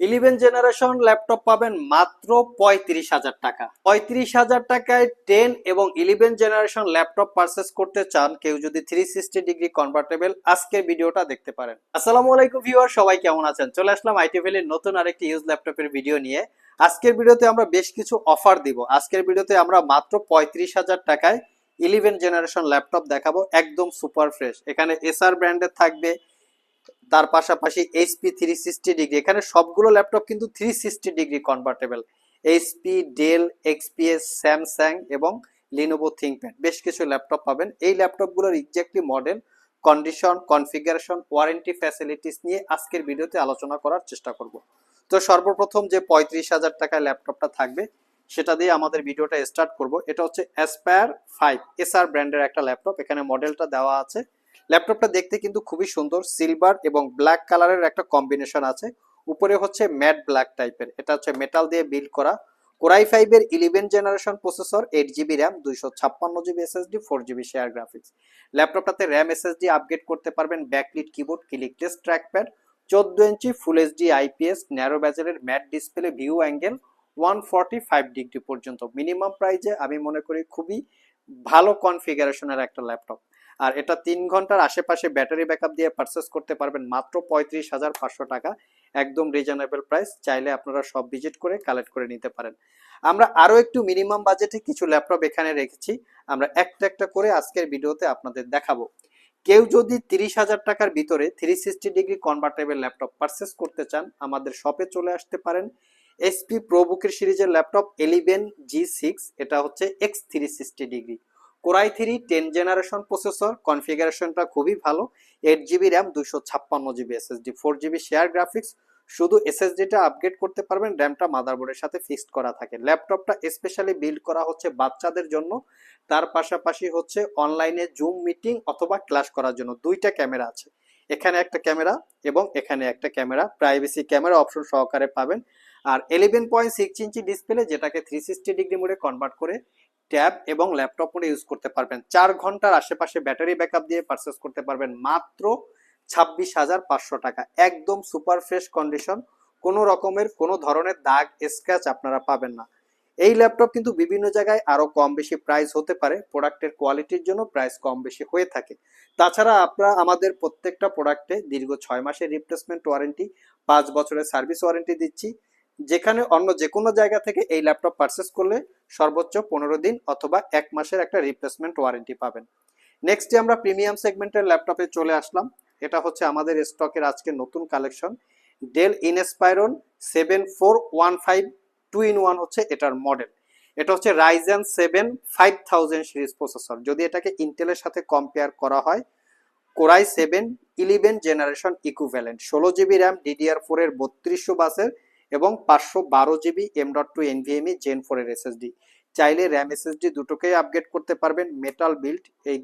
Eleven generation laptop পাবেন মাত্র পঁয়ত্রিশ হাজার টাকা। পঁয়ত্রিশ হাজার টাকায় টেন এবং ইলেভেন জেনারেশন ল্যাপটপ পারচেস করতে চান কেউ যদি থ্রি সিক্সটি ডিগ্রি কনভার্টেবল আজকের ভিডিওটা দেখতে পারেন। আসসালামু আলাইকুম ভিউয়ার সবাই কেমন আছেন? চলে আসলাম আইটি ভ্যালির নতুন আরেকটি ইউজ ল্যাপটপের ভিডিও নিয়ে। আজকের ভিডিওতে আমরা বেশ কিছু অফার দিব। আজকের ভিডিওতে আমরা মাত্র পঁয়ত্রিশ হাজার টাকায় ইলেভেন জেনারেশন ল্যাপটপ দেখাবো, একদম সুপার ফ্রেশ এখানে এসআর ব্র্যান্ডের থাকবে তার পাশাপাশি এইচপি থ্রি সিক্সটি ডিগ্রি এখানে সবগুলো ল্যাপটপ কিন্তু three sixty degree convertible HP Dell XPS Samsung এবং লিনোভো থিঙ্কপ্যাড বেশ কিছু ল্যাপটপ পাবেন। এই ল্যাপটপগুলোর exactly model condition configuration warranty facilities নিয়ে আজকের ভিডিওতে আলোচনা করার চেষ্টা করব। তো সর্বপ্রথম যে পঁয়ত্রিশ হাজার টাকায় ল্যাপটপটা থাকবে, সেটা দিয়ে আমাদের ভিডিওটা স্টার্ট করব। এটা হচ্ছে অ্যাসপায়ার ফাইভ এসআর ব্র্যান্ডের একটা ল্যাপটপ এখানে মডেলটা দেওয়া আছে। ল্যাপটপটা দেখতে কিন্তু খুবই সুন্দর সিলভার এবং ব্ল্যাক কালারের একটা কম্বিনেশন আছে। উপরে হচ্ছে ম্যাট ব্ল্যাক টাইপের এটা হচ্ছে মেটাল দিয়ে বিল্ড করা। কোরাই ফাইভের eleven generation processor eight GB RAM দুইশো ছাপ্পান্ন GB SSD four GB share graphics ল্যাপটপটাতে RAM SSD upgrade করতে পারবেন ব্যাকলিট কিবোর্ড ক্লিকলেস ট্র্যাকপ্যাড চোদ্দ inch full HD IPS narrow ব্যাজেলের matte display view angle one forty five degree পর্যন্ত। Minimum প্রাইজে আমি মনে করি খুবই ভালো কনফিগারেশনের একটা ল্যাপটপ। আর এটা তিন ঘণ্টার আশেপাশে ব্যাটারি ব্যাকআপ দিয়ে পারচেস করতে পারবেন মাত্র পঁয়ত্রিশ হাজার পাঁচশো টাকা। একদম রিজনেবল প্রাইস চাইলে আপনারা সব ভিজিট করে কালেক্ট করে নিতে পারেন। আমরা আরও একটু মিনিমাম বাজেটে কিছু ল্যাপটপ এখানে রেখেছি। আমরা একটা একটা করে আজকের ভিডিওতে আপনাদের দেখাবো। কেউ যদি তিরিশ হাজার টাকার ভিতরে three sixty degree convertible laptop purchase করতে চান, আমাদের শপে চলে আসতে পারেন। এসপি প্রোবুকের সিরিজের ল্যাপটপ এলিভেন জি সিক্স এটা হচ্ছে X three sixty degree core i three ten generation processor কনফিগারেশনটা খুবই ভালো। এইট জিবি র্যাম দুশো ছাপ্পান্ন GB SSD four GB share graphics শুধু এসএসডিটা আপগ্রেড করতে পারবেন র্যামটা মাদারবোর্ডের সাথে ফিক্সড করা থাকে। ল্যাপটপটা স্পেশালি বিল্ড করা হচ্ছে বাচ্চাদের জন্য। তার পাশাপাশি হচ্ছে অনলাইনে জুম মিটিং অথবা ক্লাস করার জন্য। দুইটা ক্যামেরা আছে। এখানে একটা ক্যামেরা এবং এখানে একটা ক্যামেরা প্রাইভেসি ক্যামেরা অপশন সহকারে পাবেন। আর eleven point six inch display যেটাকে থ্রি সিক্সটি ডিগ্রি মোডে কনভার্ট করে ট্যাব এবং ল্যাপটপ মোডে ইউজ করতে পারবেন। চার ঘণ্টার আশেপাশে ব্যাটারি ব্যাকআপ দিয়ে পারচেস করতে পারবেন মাত্র ছাব্বিশ হাজার পাঁচশো টাকা। একদম সুপার ফ্রেশ কন্ডিশন কোনো রকমের, কোনো ধরনের দাগ স্ক্র্যাচ আপনারা পাবেন না। এই ল্যাপটপ কিন্তু বিভিন্ন জায়গায় আরও কম বেশি প্রাইস হতে পারে। প্রোডাক্টের কোয়ালিটির জন্য প্রাইস কম বেশি হয়ে থাকে। তাছাড়া আপনারা আমাদের প্রত্যেকটা প্রোডাক্টে দীর্ঘ ছয় মাসের রিপ্লেসমেন্ট ওয়ারেন্টি পাঁচ বছরের সার্ভিস ওয়ারেন্টি দিচ্ছি। যেখানে অন্য যে কোনো জায়গা থেকে এই ল্যাপটপ পারচেস করলে সর্বোচ্চ পনেরো দিন অথবা এক মাসের একটা রিপ্লেসমেন্ট ওয়ারেন্টি পাবেন। নেক্সটে আমরা প্রিমিয়াম সেগমেন্টের ল্যাপটপে চলে আসলাম। এটা হচ্ছে আমাদের স্টকের আজকে নতুন collection Dell Inspiron seven four one five two in one হচ্ছে এটার মডেল এটা হচ্ছে Ryzen seven five thousand series processor যদি এটাকে ইন্টেলের সাথে কম্পেয়ার করা হয় core i seven eleven generation equivalent ষোলো জিবি র্যাম ডিডিআর ফোর এর বত্রিশশো বাসের এবং পাঁচশো বারো GB M dot two NVMe gen four এর এসএসডি চাইলে র্যাম এসএসডি দুটোকেই আপগ্রেড করতে পারবেন। মেটাল বিল্ড এই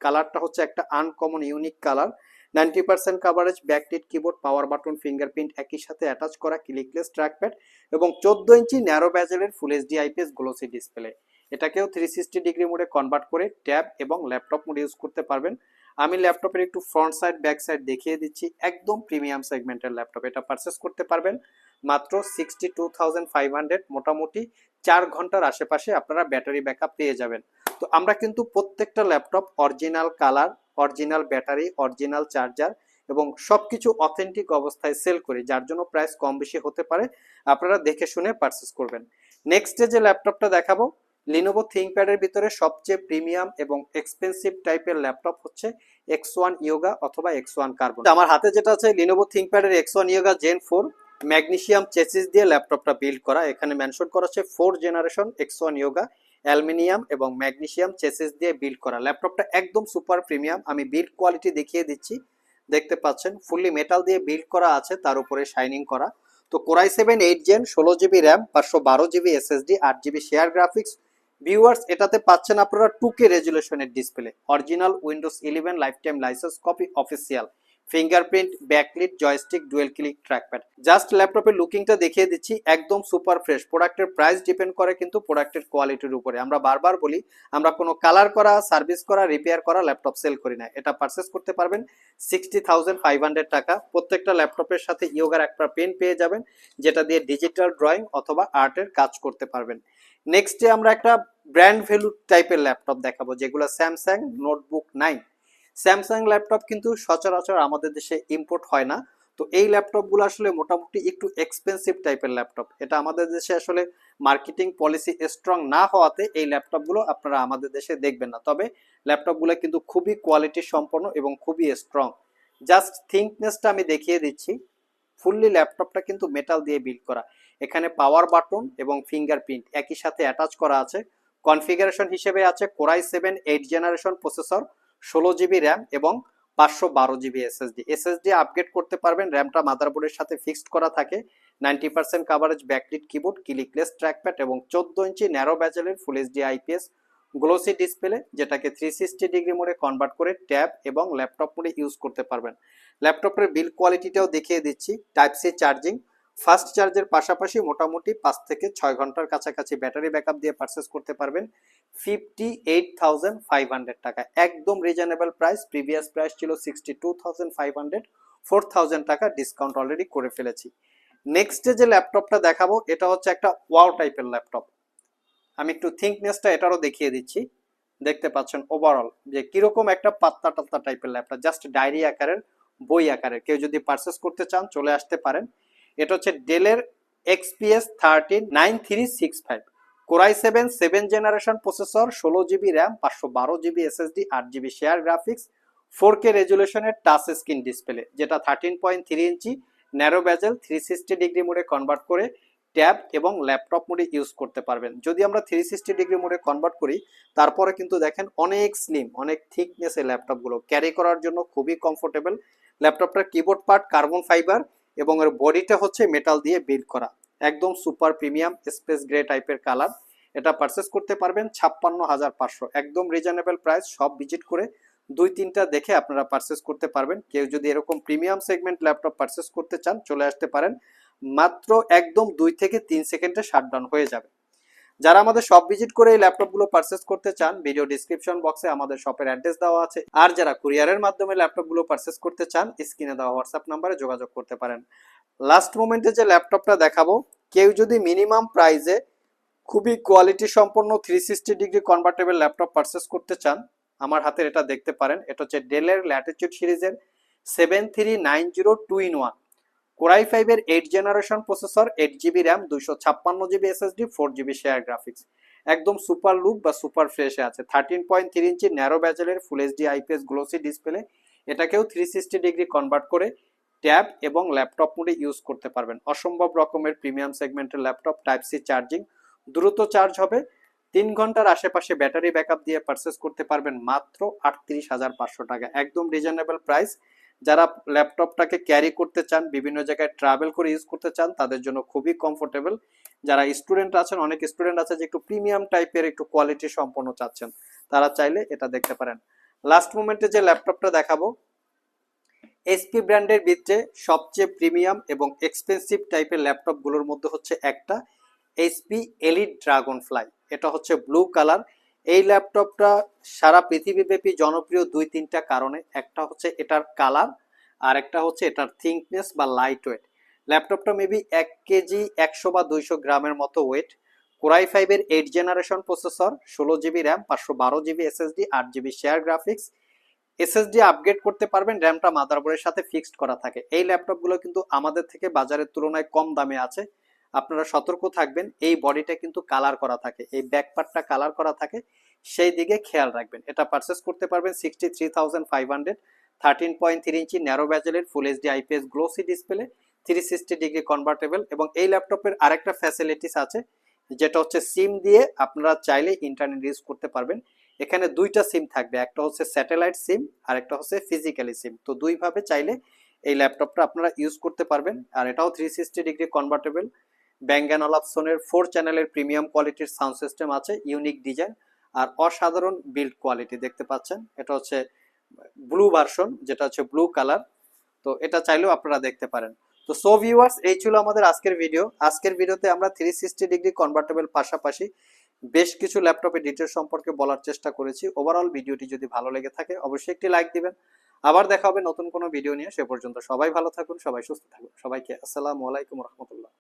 কালারটা হচ্ছে একটা uncommon unique colour ninety percent coverage backlit keyboard power button fingerprint একই সাথে অ্যাটাচ করা ক্লিকলেস ট্র্যাকপ্যাড এবং চোদ্দ ইঞ্চি narrow ব্যাজেলের full HD IPS glossy display এটাকেও থ্রি সিক্সটি ডিগ্রি মোডে কনভার্ট করে ট্যাব এবং ল্যাপটপ মোডে ইউজ করতে পারবেন। আমি ল্যাপটপের একটু ফ্রন্ট সাইড ব্যাক সাইড দেখিয়ে দিচ্ছি। একদম প্রিমিয়াম সেগমেন্টের ল্যাপটপ এটা পারচেস করতে পারবেন। মাত্র sixty two thousand five hundred মোটামুটি চার ঘণ্টার আশেপাশে আপনারা ব্যাটারি ব্যাকআপ পেয়ে যাবেন। তো আমরা কিন্তু প্রত্যেকটা laptop original colour original battery original charger এবং সবকিছু অথেন্টিক অবস্থায় সেল করি, যার জন্য প্রাইস কম বেশি হতে পারে। আপনারা দেখে শুনে পারচেস করবেন। নেক্সটে যে ল্যাপটপটা দেখাবো লিনোভো থিঙ্কপ্যাডের ভিতরে সবচেয়ে প্রিমিয়াম এবং এক্সপেন্সিভ টাইপের ল্যাপটপ হচ্ছে এক্স ওয়ান ইয়োগা অথবা এক্স ওয়ান কার্বন আমার হাতে যেটা আছে Lenovo থিঙ্কপ্যাডের X one Yoga gen four magnesium chassis দিয়ে ল্যাপটপটা বিল্ড করা। এখানে মেনশন করা হচ্ছে four generation X one Yoga aluminium এবং ম্যাগনেসিয়াম চেসিস দিয়ে বিল্ড করা। ল্যাপটপটা একদম সুপার প্রিমিয়াম আমি বিল্ড কোয়ালিটি দেখিয়ে দিচ্ছি। দেখতে পাচ্ছেন ফুললি মেটাল দিয়ে বিল্ড করা আছে, তার উপরে শাইনিং করা। তো core i seven eight gen ষোলো জিবি র্যাম পাঁচশো বারো জিবি এসএসডি আট জিবি শেয়ার গ্রাফিক্স ভিউয়ার্স এটাতে পাচ্ছেন আপনারা two K রেজুলেশনের display original Windows eleven lifetime licence copy official fingerprint backlit joystick dual click trackpad just ল্যাপটপের লুকিংটা দেখিয়ে দিচ্ছি, একদম সুপার ফ্রেশ প্রোডাক্টের প্রাইস ডিপেন্ড করে কিন্তু প্রোডাক্টের কোয়ালিটির উপরে। আমরা বারবার বলি, আমরা কোনো কালার করা সার্ভিস করা রিপেয়ার করা ল্যাপটপ সেল করি না। এটা পারচেস করতে পারবেন সিক্সটি থাউজেন্ড ফাইভ হান্ড্রেড টাকা। প্রত্যেকটা ল্যাপটপের সাথে ইয়োগার একটা পেন পেয়ে যাবেন, যেটা দিয়ে ডিজিটাল ড্রয়িং অথবা আর্টের কাজ করতে পারবেন। নেক্সটে আমরা একটা ব্র্যান্ড ভ্যালু টাইপের ল্যাপটপ দেখাবো, যেগুলো Samsung notebook nine Samsung laptop কিন্তু সচরাচর আমাদের দেশে ইম্পোর্ট হয় না। তো এই ল্যাপটপগুলো আসলে মোটামুটি একটু এক্সপেন্সিভ টাইপের ল্যাপটপ এটা আমাদের দেশে আসলে মার্কেটিং পলিসি স্ট্রং না হওয়াতে এই ল্যাপটপগুলো আপনারা আমাদের দেশে দেখবেন না। তবে ল্যাপটপগুলো কিন্তু খুবই কোয়ালিটি সম্পন্ন এবং খুবই স্ট্রং জাস্ট থিঙ্কনেসটা আমি দেখিয়ে দিচ্ছি। ফুললি ল্যাপটপটা কিন্তু মেটাল দিয়ে বিল্ড করা। এখানে পাওয়ার বাটন এবং ফিঙ্গারপ্রিন্ট একই সাথে অ্যাটাচ করা আছে। কনফিগারেশন হিসেবে আছে core i seven eight generation processor ষোলো জিবি র্যাম এবং পাঁচশো বারো জিবি এসএসডি এসএসডি আপগ্রেড করতে পারবেন র্যামটা মাদারবোর্ডের সাথে ফিক্সড করা থাকে। Ninety percent coverage backlit keyboard clickless trackpad এবং চোদ্দ ইঞ্চি narrow ব্যাচেলের full HD IPS glossy display যেটাকে থ্রি সিক্সটি ডিগ্রি মোডে কনভার্ট করে ট্যাব এবং ল্যাপটপ মোডে ইউজ করতে পারবেন। ল্যাপটপের বিল কোয়ালিটিটাও দেখিয়ে দিচ্ছি। টাইপ সি চার্জিং ফাস্ট চার্জের পাশাপাশি মোটামুটি পাঁচ থেকে ছয় ঘণ্টার কাছাকাছি ব্যাটারি ব্যাকআপ দিয়ে পারচেস করতে পারবেন। Fifty eight thousand five hundred টাকা। একদম রিজনেবল প্রাইস প্রিভিয়াস প্রাইস ছিল sixty two thousand five hundred four thousand টাকা ডিসকাউন্ট অলরেডি করে ফেলেছি। নেক্সটে যে ল্যাপটপটা দেখাবো, এটা হচ্ছে একটা ওয়াও টাইপের ল্যাপটপ। আমি একটু থিঙ্কনেসটা এটারও দেখিয়ে দিচ্ছি। দেখতে পাচ্ছেন ওভারঅল যে কীরকম একটা পাত্তা টাত্তা টাইপের ল্যাপটপ জাস্ট ডায়েরি আকারের বই আকারের কেউ যদি পারচেস করতে চান, চলে আসতে পারেন। এটা হচ্ছে ডেলের XPS thirty nine three six five core i seven seven generation processor ষোলো জিবি র্যাম পাঁচশো বারো জিবি এসএসডি আট GB share graphics four K রেজুলেশনের touch screen display যেটা thirteen point three inch narrow bezel three sixty degree মোডে convert করে tab এবং laptop মোডে use করতে পারবেন। যদি আমরা থ্রি সিক্সটি ডিগ্রি মোডে কনভার্ট করি, তারপরে কিন্তু দেখেন অনেক স্লিম অনেক থিকনেস ল্যাপটপগুলো। ক্যারি করার জন্য খুবই কমফোর্টেবল ল্যাপটপটার কিবোর্ড পার্ট কার্বন ফাইবার এবং এর বডিটা হচ্ছে মেটাল দিয়ে বিল্ড করা। একদম সুপার প্রিমিয়াম স্পেস গ্রে টাইপের কালার এটা পারচেস করতে পারবেন ছাপ্পান্ন হাজার পাঁচশো। একদম রিজনেবল প্রাইস সব ভিজিট করে দুই, তিনটা দেখে আপনারা পারচেস করতে পারবেন। কেউ যদি এরকম প্রিমিয়াম সেগমেন্ট ল্যাপটপ পারচেস করতে চান, চলে আসতে পারেন। মাত্র একদম দুই থেকে তিন সেকেন্ডে শাটডাউন হয়ে যাবে। যারা আমাদের সব ভিজিট করে এই ল্যাপটপগুলো পারচেস করতে চান ভিডিও ডিসক্রিপশন বক্সে আমাদের শপের অ্যাড্রেস দেওয়া আছে। আর যারা কুরিয়ারের মাধ্যমে ল্যাপটপগুলো পারচেস করতে চান স্ক্রিনে দেওয়া হোয়াটসঅ্যাপ নাম্বারে যোগাযোগ করতে পারেন। লাস্ট মোমেন্টে যে ল্যাপটপটা দেখাবো, কেউ যদি মিনিমাম প্রাইসে খুবই কোয়ালিটি সম্পন্ন three sixty degree convertible laptop purchase করতে চান, আমার হাতের এটা দেখতে পারেন। এটা হচ্ছে ডেলের ল্যাটিচিউড সিরিজের seven three nine zero two in one core i ফাইভের eight generation processor eight GB RAM দুইশো ছাপ্পান্ন GB SSD four GB share graphics একদম সুপার লুক বা সুপার ফ্রেশে আছে। Thirteen point three inch narrow ব্যাজেলের full HD IPS glossy display এটাকেও three sixty degree convert করে tab এবং ল্যাপটপ মোডে ইউজ করতে পারবেন। অসম্ভব রকমের প্রিমিয়াম সেগমেন্টের ল্যাপটপ টাইপ সি চার্জিং দ্রুত চার্জ হবে। তিন ঘণ্টার আশেপাশে ব্যাটারি ব্যাকআপ দিয়ে পারচেস করতে পারবেন মাত্র আটত্রিশ হাজার পাঁচশো টাকা। একদম রিজনেবল প্রাইস যারা ল্যাপটপটাকে ক্যারি করতে চান, বিভিন্ন জায়গায় ট্রাভেল করে ইউজ করতে চান, তাদের জন্য খুবই কমফোর্টেবল যারা স্টুডেন্ট আছেন, অনেক স্টুডেন্ট আছে যে একটু প্রিমিয়াম টাইপের একটু কোয়ালিটি সম্পন্ন চাচ্ছেন, তারা চাইলে এটা দেখতে পারেন। লাস্ট মোমেন্টে যে ল্যাপটপটা দেখাবো এসপি ব্র্যান্ডের ভিতরে সবচেয়ে প্রিমিয়াম এবং এক্সপেন্সিভ টাইপের ল্যাপটপগুলোর মধ্যে হচ্ছে একটা এইচপি এলিট ড্রাগন ফ্লাই এটা হচ্ছে ব্লু কালার এই ল্যাপটপটা সারা পৃথিবীব্যাপী জনপ্রিয় দুই তিনটা কারণে, একটা হচ্ছে এটার কালার আর একটা হচ্ছে এটার থিঙ্কনেস বা লাইট ওয়েট ল্যাপটপটা মেবি এক কেজি, একশো বা দুইশো গ্রামের মতো ওয়েট কোরাই ফাইভের এইট জেনারেশন প্রসেসর ষোলো জিবি র্যাম পাঁচশো বারো জিবি এসএসডি আট GB share graphics SSD upgrade করতে পারবেন র্যামটা মাদারবোর্ডের সাথে ফিক্সড করা থাকে। এই ল্যাপটপগুলো কিন্তু আমাদের থেকে বাজারের তুলনায় কম দামে আছে। আপনারা সতর্ক থাকবেন, এই বডিটা কিন্তু কালার করা থাকে, এই ব্যাক পার্টটা কালার করা থাকে, সেই দিকে খেয়াল রাখবেন। এটা পারচেস করতে পারবেন sixty three thousand five hundred thirteen point three inch narrow ব্যাজেলের full HD IPS glossy display three sixty degree convertible এবং এই ল্যাপটপের আরেকটা ফ্যাসিলিটিস আছে, যেটা হচ্ছে সিম দিয়ে আপনারা চাইলে ইন্টারনেট ইউজ করতে পারবেন। এখানে দুইটা সিম থাকবে, একটা হচ্ছে স্যাটেলাইট সিম আর একটা হচ্ছে ফিজিক্যালি সিম তো দুইভাবে চাইলে এই ল্যাপটপটা আপনারা ইউজ করতে পারবেন, আর এটাও three sixty degree convertible Bang and অলাপসনের four চ্যানেলের প্রিমিয়াম কোয়ালিটির সাউন্ড সিস্টেম আছে ইউনিক ডিজাইন আর অসাধারণ বিল্ড কোয়ালিটি দেখতে পাচ্ছেন। এটা হচ্ছে ব্লু ভার্সন যেটা হচ্ছে ব্লু কালার তো এটা চাইলেও আপনারা দেখতে পারেন। তো সো ভিউয়ার্স এই ছিল আমাদের আজকের ভিডিও আজকের ভিডিওতে আমরা থ্রি সিক্সটি ডিগ্রি কনভার্টেবল পাশাপাশি বেশ কিছু ল্যাপটপের ডিটেলস সম্পর্কে বলার চেষ্টা করেছি। ওভারঅল ভিডিওটি যদি ভালো লেগে থাকে, অবশ্যই একটি লাইক দিবেন। আবার দেখা হবে নতুন কোনো ভিডিও নিয়ে। সে পর্যন্ত সবাই ভালো থাকুন, সবাই সুস্থ থাকুন। সবাইকে আসসালামু আলাইকুম রহমতুল্লাহ।